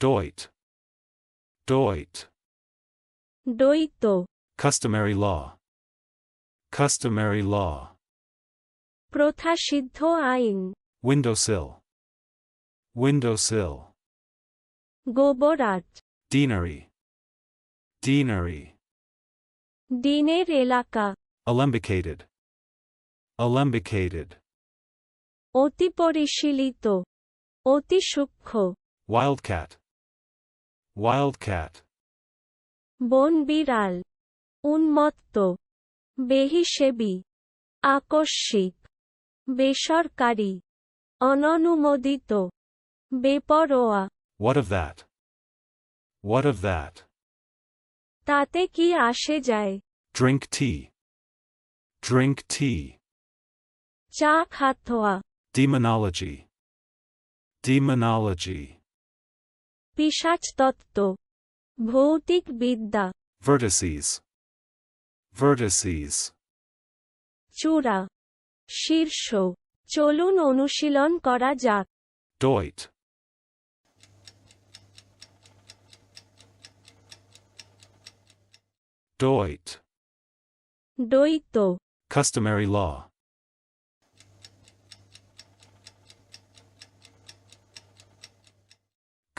Doit. Doit. দ্বৈত Customary law. Customary law. প্রথাসিদ্ধ আইন Windowsill. Windowsill. গোবরাট Deanery. Deanery. দিনের এলাকা Alembicated. Alembicated. অতি পরিশীলিত অতি সূক্ষ্ম Wildcat. Wildcat. বন বিড়াল উন্মত্ত বেহিসেবি আকস্মিক বেসরকারি অননুমোদিত বেপরোয়া What of that? What of that? তাতে কি আসে যায় Drink tea. Drink tea. চা খাতোয়া Demonology. Demonology. পিশাচতত্ত্ব ভৌতিক বিদ্যা Vertices. Vertices. চূড়া শীর্ষ চলুন অনুশীলন করা যাক Doit. Doit. দ্বৈত Customary law.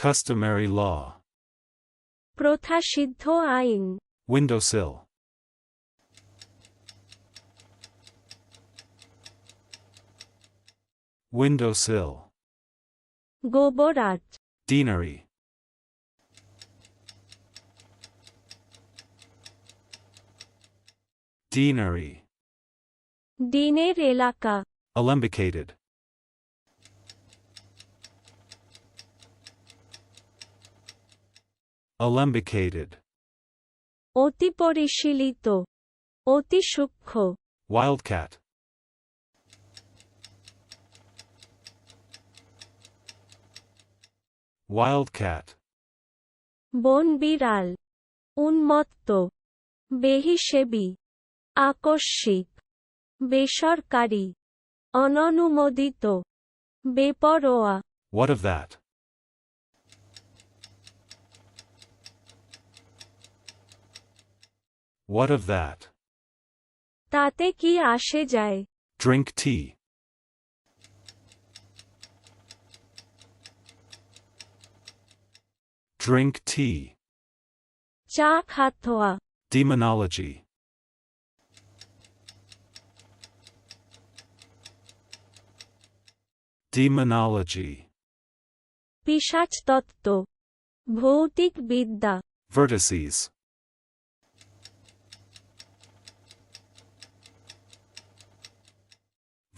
Customary law. প্রথাসিদ্ধ আইন Windowsill. Windowsill. গোবরাট Deanery. Deanery. দিনের এলাকা Alembicated. Alembicated. অতি পরিশীলিত অতি সূক্ষ্ম Wildcat. Wildcat. বন বিড়াল উন্মত্ত বেহিসেবি আকস্মিক বেসরকারি অননুমোদিত বেপরোয়া What of that? What of that? তাতে কি আসে যায় Drink tea. Drink tea. চা খাতোয়া Demonology. Demonology. পিশাচতত্ত্ব ভৌতিক বিদ্যা Vertices.